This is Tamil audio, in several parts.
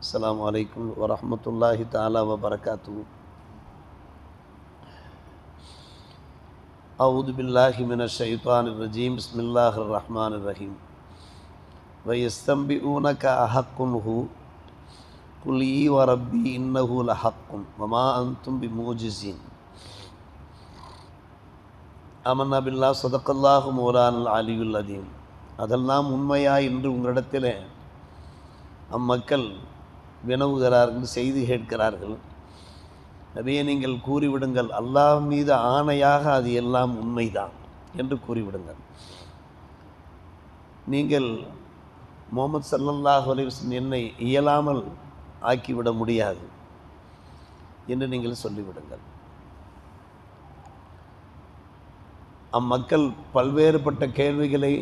السلام عليكم ورحمة الله تعالى وبركاته أعوذ بالله من الشيطان الرجيم بسم الله الرحمن الرحيم ويستنبئونك أحق هو قل إي وربي إنه لحق وما أنتم بموجزين அமன்னா பில்லா சதக்கல்லாஹு மௌலான் அலியுல் அதீம் அதெல்லாம் உண்மையா என்று உங்களிடத்தில் அம்மக்கள் வினவுகிறார்கள் செய்து கேட்கிறார்கள். நபியை நீங்கள் கூறிவிடுங்கள் அல்லாஹ் மீது ஆணையாக அது எல்லாம் உண்மைதான் என்று கூறிவிடுங்கள். நீங்கள் முகமது சல்லல்லாஹ் அலிவசன் என்னை இயலாமல் ஆக்கிவிட முடியாது என்று நீங்கள் சொல்லிவிடுங்கள். அம்மக்கள் பல்வேறுபட்ட கேள்விகளை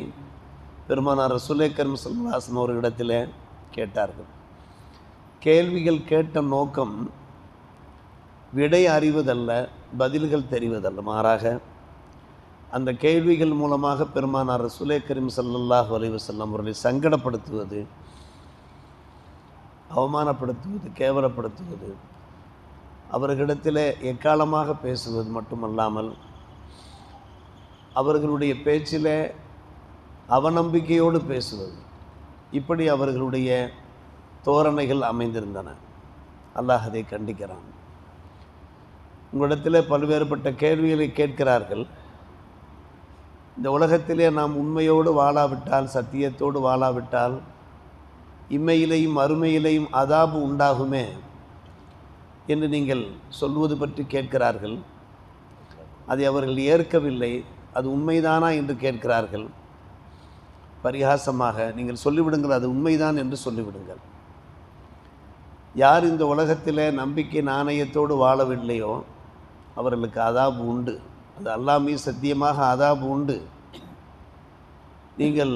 பெருமானார் ரசுலே கரும் ஒரு இடத்திலே கேட்டார்கள். கேள்விகள் கேட்ட நோக்கம் விடை அறிவதல்ல பதில்கள் தெரிவதல்ல. மாறாக அந்த கேள்விகள் மூலமாக பெருமானார் ரசுலே கரீம் சல்லாஹ் அலைவசல்லம் அவர்களை சங்கடப்படுத்துவது அவமானப்படுத்துவது கேவலப்படுத்துவது அவர்களிடத்தில் எக்காலமாக பேசுவது மட்டுமல்லாமல் அவர்களுடைய பேச்சில் அவநம்பிக்கையோடு பேசுவது இப்படி அவர்களுடைய தோரணைகள் அமைந்திருந்தன. அல்லாஹ் அதை கண்டிக்கிறான். உங்களிடத்தில் பல்வேறுபட்ட கேள்விகளை கேட்கிறார்கள். இந்த உலகத்திலே நாம் உண்மையோடு வாழாவிட்டால் சத்தியத்தோடு வாழாவிட்டால் இம்மையிலையும் அருமையிலையும் அதாபு உண்டாகுமே என்று நீங்கள் சொல்வது பற்றி கேட்கிறார்கள். அதை அவர்கள் ஏற்கவில்லை. அது உண்மைதானா என்று கேட்கிறார்கள். பரிகாசமாக நீங்கள் சொல்லிவிடுங்கள் அது உண்மைதான் என்று சொல்லிவிடுங்கள். யார் இந்த உலகத்தில் நம்பிக்கை நாணயத்தோடு வாழவில்லையோ அவர்களுக்கு அதாபு உண்டு. அது அல்லாமே சத்தியமாக அதாபு உண்டு. நீங்கள்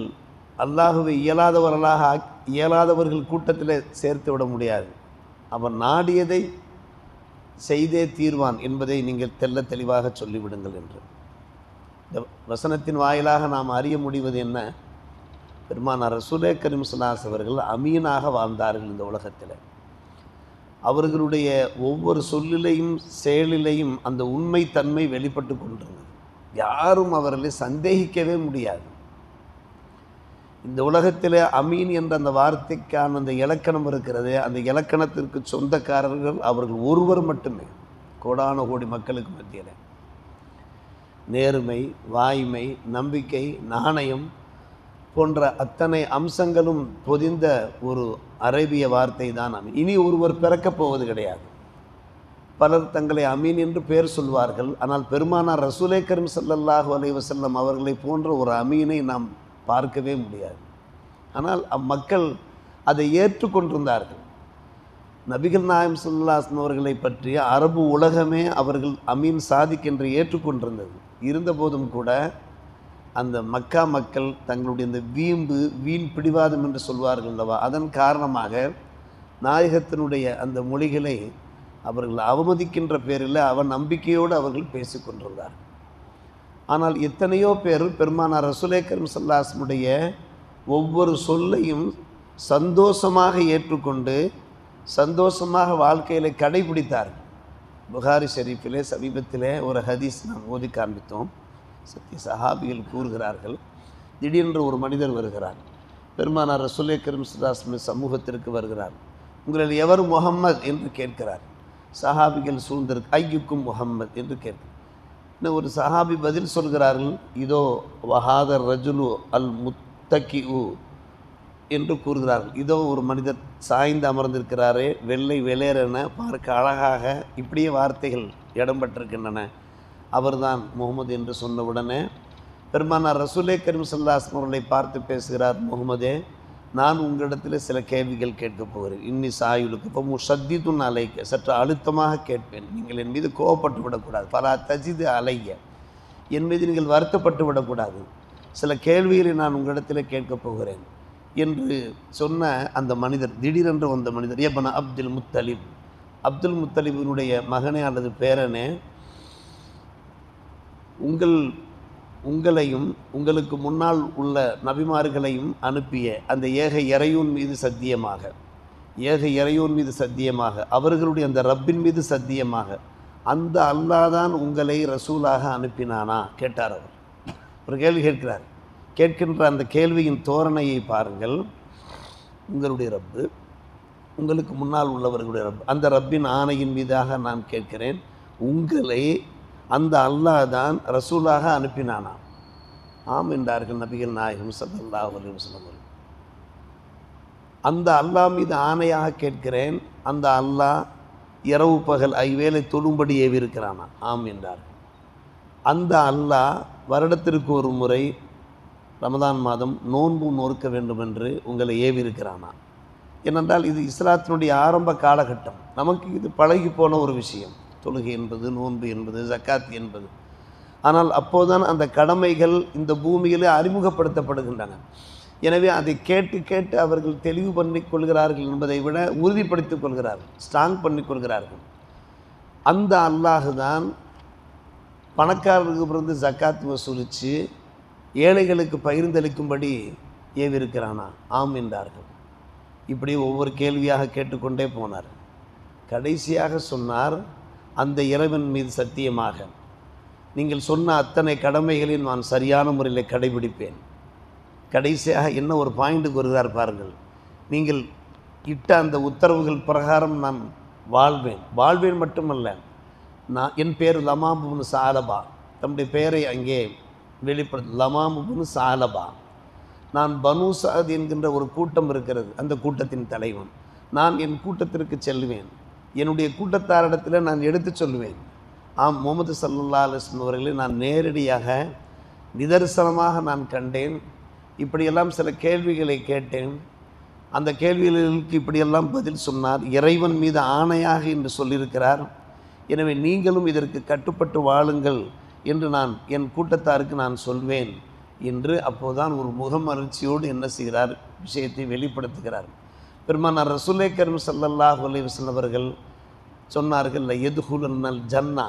அல்லாஹுவை இயலாதவர்களாக இயலாதவர்கள் கூட்டத்தில் சேர்த்து விட முடியாது. அவன் நாடியதை செய்தே தீர்வான் என்பதை நீங்கள் தெல்ல தெளிவாக சொல்லிவிடுங்கள் என்று. இந்த வசனத்தின் வாயிலாக நாம் அறிய முடிவது என்ன? பெருமானார் ரசூலே கரீம் அவர்கள் அமீனாக வாழ்ந்தார்கள் இந்த உலகத்தில். அவர்களுடைய ஒவ்வொரு சொல்லிலையும் செயலிலையும் அந்த உண்மை தன்மை வெளிப்பட்டு கொண்டிருந்தது. யாரும் அவர்களை சந்தேகிக்கவே முடியாது. இந்த உலகத்தில் அமீன் என்ற அந்த வார்த்தைக்கான அந்த இலக்கணம் இருக்கிறது அந்த இலக்கணத்திற்கு சொந்தக்காரர்கள் அவர்கள் ஒருவர் மட்டுமே கோடான கோடி மக்களுக்கு மத்தியில். நேர்மை வாய்மை நம்பிக்கை நாணயம் போன்ற அத்தனை அம்சங்களும் பொதிந்த ஒரு அரேபிய வார்த்தை தான் அமீன். இனி ஒருவர் பிறக்கப் போவது கிடையாது. பலர் தங்களை அமீன் என்று பெயர் சொல்வார்கள். ஆனால் பெருமானார் ரசூலே கரும் சல்லல்லாஹு அலைவசல்லம் அவர்களை போன்ற ஒரு அமீனை நாம் பார்க்கவே முடியாது. ஆனால் அம்மக்கள் அதை ஏற்றுக்கொண்டிருந்தார்கள் நபிகள் நாயம் சுல்லாஸ்ன் அவர்களை பற்றிய அரபு உலகமே அவர்கள் அமீன் சாதிக் என்று ஏற்றுக்கொண்டிருந்தது இருந்தபோதும் கூட அந்த மக்கா மக்கள் தங்களுடைய இந்த வீம்பு வீண் பிடிவாதம் என்று சொல்வார்கள் அல்லவா? அதன் காரணமாக நாயகத்தினுடைய அந்த மொழிகளை அவர்கள் அவமதிக்கின்ற பேரில் அவன் நம்பிக்கையோடு அவர்கள் பேசிக்கொண்டிருந்தார் ஆனால் எத்தனையோ பேர் பெருமானார் ரசுலேக்கரம் கரும் ஒவ்வொரு சொல்லையும் சந்தோஷமாக ஏற்றுக்கொண்டு சந்தோஷமாக வாழ்க்கையில் கடைபிடித்தார் புகாரி ஷெரீஃபிலே சமீபத்திலே ஒரு ஹதீஸ் நாம் ஓதி காண்பித்தோம். சஹாபிகள் கூறுகிறார்கள் திடீரென்று ஒரு மனிதர் வருகிறார். பெருமானார் ரசுல்லே கரும் சமூகத்திற்கு வருகிறார். உங்களில் எவர் முகம்மது என்று கேட்கிறார். சஹாபிகள் சூழ்ந்திருக்கு ஐயுக்கும் முகம்மது என்று கேட்கிறார் இன்னும் ஒரு சஹாபி பதில் சொல்கிறார்கள்? இதோ வஹாதர் ரஜுலு அல் முத்தக்கி உ என்று கூறுகிறார்கள். இதோ ஒரு மனிதர் சாய்ந்து அமர்ந்திருக்கிறாரே வெள்ளை வெளியேறென பார்க்க அழகாக இப்படியே வார்த்தைகள் இடம்பெற்றிருக்கின்றன அவர்தான் முகமது என்று சொன்னவுடனே பெருமானார் ரசூலே கரீம் சல்லாஸ்ம் அவர்களை பார்த்து பேசுகிறார் முகமதே நான் உங்களிடத்தில் சில கேள்விகள் கேட்கப் போகிறேன். இன்னி சாயுலுக்கு இப்போ முஷத்திதுன் அலைக்க சற்று அழுத்தமாக கேட்பேன். நீங்கள் என் மீது கோவப்பட்டு விடக்கூடாது. பல தஜிது அலைய என் மீது நீங்கள் வருத்தப்பட்டு விடக்கூடாது. சில கேள்விகளை நான் உங்களிடத்தில் கேட்கப் போகிறேன். என்று சொன்ன அந்த மனிதர் திடீரென்று வந்த மனிதர் ஏபன அப்துல் முத்தலிப். அப்துல் முத்தலிபினுடைய மகனே அல்லது பேரனே உங்கள் உங்களையும் உங்களுக்கு முன்னால் உள்ள நபிமார்களையும் அனுப்பிய அந்த ஏக இறையூன் மீது சத்தியமாக ஏக இறையோன் மீது சத்தியமாக அவர்களுடைய அந்த ரப்பின் மீது சத்தியமாக அந்த அல்லாதான் உங்களை ரசூலாக அனுப்பினானா? கேட்டார் அவர். ஒரு கேள்வி கேட்கிறார். கேட்கின்ற அந்த கேள்வியின் தோரணையை பாருங்கள். உங்களுடைய ரப்பு உங்களுக்கு முன்னால் உள்ளவர்களுடைய ரப் அந்த ரப்பின் ஆணையின் மீதாக நான் கேட்கிறேன். உங்களை அந்த அல்லாஹ் தான் ரசூலாக அனுப்பினானா ஆம் என்றார்கள் நபிகள் நாயகம் சல்லா அலைஹி வஸல்லம் அந்த அல்லாஹ் மீது ஆணையாக கேட்கிறேன் அந்த அல்லாஹ் இரவு பகல் ஐவேளை தொழும்படி ஏவிருக்கிறானா ஆம் என்றார் அந்த அல்லாஹ் வருடத்திற்கு ஒரு முறை ரமதான் மாதம் நோன்பு நொறுக்க வேண்டும் என்று உங்களை ஏவிருக்கிறானா ஏனென்றால் இது இஸ்லாத்தினுடைய ஆரம்ப காலகட்டம். நமக்கு இது பழகி போன ஒரு விஷயம். தொழுகை என்பது நோன்பு என்பது ஜக்காத் என்பது. ஆனால் அப்போதுதான் அந்த கடமைகள் இந்த பூமியிலே அறிமுகப்படுத்தப்படுகின்றன. எனவே அதை கேட்டு கேட்டு அவர்கள் தெளிவு பண்ணி கொள்கிறார்கள் என்பதை விட உறுதிப்படுத்திக் கொள்கிறார்கள் ஸ்ட்ராங் பண்ணி கொள்கிறார்கள். அந்த அல்லாஹு தான் பணக்காரருக்கு பிறந்து ஜக்காத் வசூலித்து ஏழைகளுக்கு பகிர்ந்தளிக்கும்படி ஏவிருக்கிறானா? ஆம் என்றார்கள். இப்படி ஒவ்வொரு கேள்வியாக கேட்டுக்கொண்டே போனார். கடைசியாக சொன்னார் அந்த இறைவன் மீது சத்தியமாக. நீங்கள் சொன்ன அத்தனை கடமைகளையும் நான் சரியான முறையில் கடைபிடிப்பேன். கடைசியாக என்ன ஒரு பாயிண்ட்டுக்கு வருகிறார் பாருங்கள். நீங்கள் இட்ட அந்த உத்தரவுகள் பிரகாரம் நான் வாழ்வேன். வாழ்வேன் மட்டுமல்ல நான் என் பேர் லமாபுன்னு சாலபா. தம்முடைய பெயரை அங்கே வெளிப்படுத்த லமாபுன்னு சாலபா. நான் பனுசாத் என்கின்ற ஒரு கூட்டம் இருக்கிறது அந்த கூட்டத்தின் தலைவன். நான் என் கூட்டத்திற்கு செல்வேன். என்னுடைய கூட்டத்தாரிடத்தில் நான் எடுத்துச் சொல்லுவேன். ஆம் முகமது சல்லல்லா அலிஸ்லம் அவர்களை நான் நேரடியாக நிதர்சனமாக நான் கண்டேன். இப்படியெல்லாம் சில கேள்விகளை கேட்டேன். அந்த கேள்விகளுக்கு இப்படியெல்லாம் பதில் சொன்னார். இறைவன் மீது ஆணையாக என்று சொல்லியிருக்கிறார். எனவே நீங்களும் இதற்கு கட்டுப்பட்டு வாழுங்கள் என்று நான் என் கூட்டத்தாருக்கு நான் சொல்வேன் என்று அப்போதுதான் ஒரு முகமலர்ச்சியோடு என்ன செய்கிறார் விஷயத்தை வெளிப்படுத்துகிறார். பெருமானார் ரசுலே கரும் சல்லல்லாஹு அலைஹி அவர்கள் சொன்னார்கள் எதுகுலன்னல் ஜன்னா.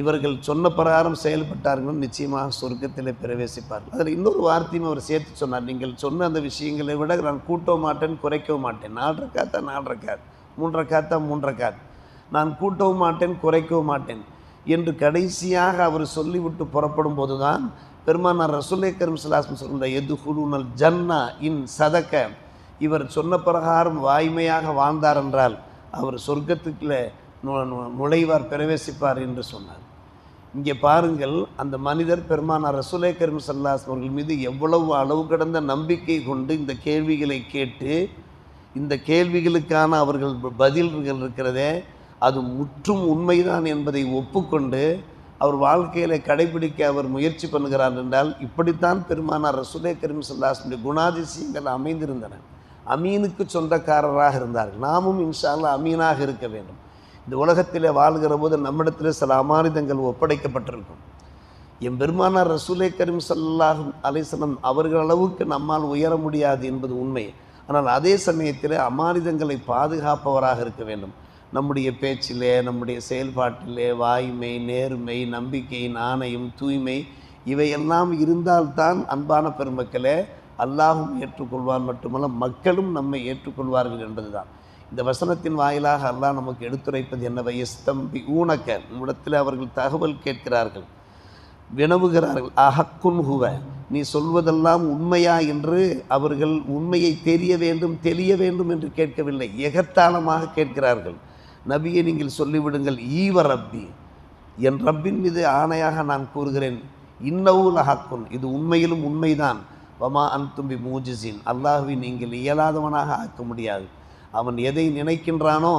இவர்கள் சொன்ன பிரகாரம் செயல்பட்டார்கள் நிச்சயமாக சொர்க்கத்தில் பிரவேசிப்பார்கள். அதில் இன்னொரு வார்த்தையும் அவர் சேர்த்து சொன்னார் நீங்கள் சொன்ன அந்த விஷயங்களை விட நான் கூட்டவும் மாட்டேன் குறைக்கவும் மாட்டேன். நாலரை காத்தா நாலரை காத் மூன்றரை காத்தா மூன்றரை காத் நான் கூட்டவும் மாட்டேன் குறைக்கவும் மாட்டேன். என்று கடைசியாக அவர் சொல்லிவிட்டு புறப்படும் போதுதான் பெருமானார் ரசூலை கரும் சலாசம் சொல்கிற எது குழுனல் ஜன்னா இன் சதக்க. இவர் சொன்ன பிரகாரம் வாய்மையாக வாழ்ந்தார் என்றால் அவர் சொர்க்கத்துக்குள்ள நு- நு- நுழைவார் பிரவேசிப்பார் என்று சொன்னார். இங்கே பாருங்கள் அந்த மனிதர் பெருமானார் ரசூலை கரும் சல்லாஸ் அவர்கள் மீது எவ்வளவு அளவு கடந்த நம்பிக்கை கொண்டு இந்த கேள்விகளை கேட்டு இந்த கேள்விகளுக்கான அவர்கள் ப- பதில்கள் இருக்கிறதே அது முற்றும் உண்மைதான் என்பதை ஒப்புக்கொண்டு அவர் வாழ்க்கையில கடைபிடிக்க அவர் முயற்சி பண்ணுகிறார் என்றால் இப்படித்தான் பெருமானார் ரசுலே கரீம் சல்லாஸ்னுடைய குணாதிசயங்கள் அமைந்திருந்தன. அமீனுக்கு சொந்தக்காரராக இருந்தார்கள். நாமும் இன்ஷா அல்லாஹ் அமீனாக இருக்க வேண்டும். இந்த உலகத்தில் வாழ்கிற போது நம்மிடத்தில் சில அமானிதங்கள் ஒப்படைக்கப்பட்டிருக்கும். என் பெருமானார் ரசூலே கரீம் சல்லாஹும் அலிஸ்லம் அவர்கள் அளவுக்கு நம்மால் உயர முடியாது என்பது உண்மை. ஆனால் அதே சமயத்தில் அமானிதங்களை பாதுகாப்பவராக இருக்க வேண்டும். நம்முடைய பேச்சிலே நம்முடைய செயல்பாட்டிலே வாய்மை நேர்மை நம்பிக்கை நாணயம் தூய்மை இவையெல்லாம் இருந்தால்தான் அன்பான பெருமக்களே அல்லாஹும் ஏற்றுக்கொள்வான் மட்டுமல்ல மக்களும் நம்மை ஏற்றுக்கொள்வார்கள் என்பதுதான். இந்த வசனத்தின் வாயிலாக அல்லாஹ் நமக்கு எடுத்துரைப்பது என்னவை? எஸ்தம்பி ஊனக்க நம்மிடத்தில் அவர்கள் தகவல் கேட்கிறார்கள். வினவுகிறார்கள். அஹக்குன் ஹுவ. நீ சொல்வதெல்லாம் உண்மையா என்று அவர்கள் உண்மையை தெரிய வேண்டும் தெளிய வேண்டும் என்று கேட்கவில்லை. எகத்தாளமாக கேட்கிறார்கள். நபியை நீங்கள் சொல்லிவிடுங்கள். ஈவ ரப்பி. என் ரப்பின் மீது ஆணையாக நான் கூறுகிறேன். இன்னவுல் அஹக்குன் இது உண்மையிலும் உண்மைதான். வமா அன்தும்பி மூஜிசின் அல்லாஹுவை நீங்கள் இயலாதவனாக ஆக்க முடியாது. அவன் எதை நினைக்கின்றானோ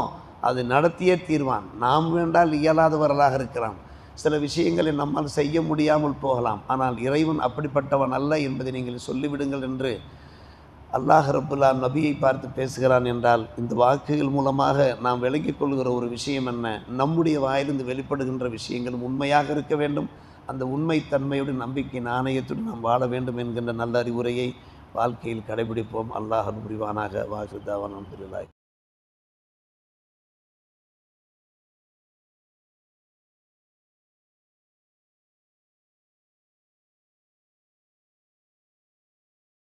அது நடத்தியே தீர்வான். நாம் வேண்டால் இயலாதவர்களாக இருக்கிறான். சில விஷயங்களை நம்மால் செய்ய முடியாமல் போகலாம். ஆனால் இறைவன் அப்படிப்பட்டவன் அல்ல என்பதை நீங்கள் சொல்லிவிடுங்கள் என்று அல்லாஹ் ரபுல்லா நபியை பார்த்து பேசுகிறான் என்றால் இந்த வாக்குகள் மூலமாக நாம் விளங்கிக் கொள்கிற ஒரு விஷயம் என்ன? நம்முடைய வாயிலிருந்து வெளிப்படுகின்ற விஷயங்களும் உண்மையாக இருக்க வேண்டும். அந்த உண்மைத்தன்மையோடு நம்பிக்கை நாணயத்துடன் நாம் வாழ வேண்டும் என்கின்ற நல்ல அறிவுரையை வாழ்க்கையில் கடைபிடிப்போம். அல்லாஹ் புரிவானாக வாகுதாவான பிரிலாய்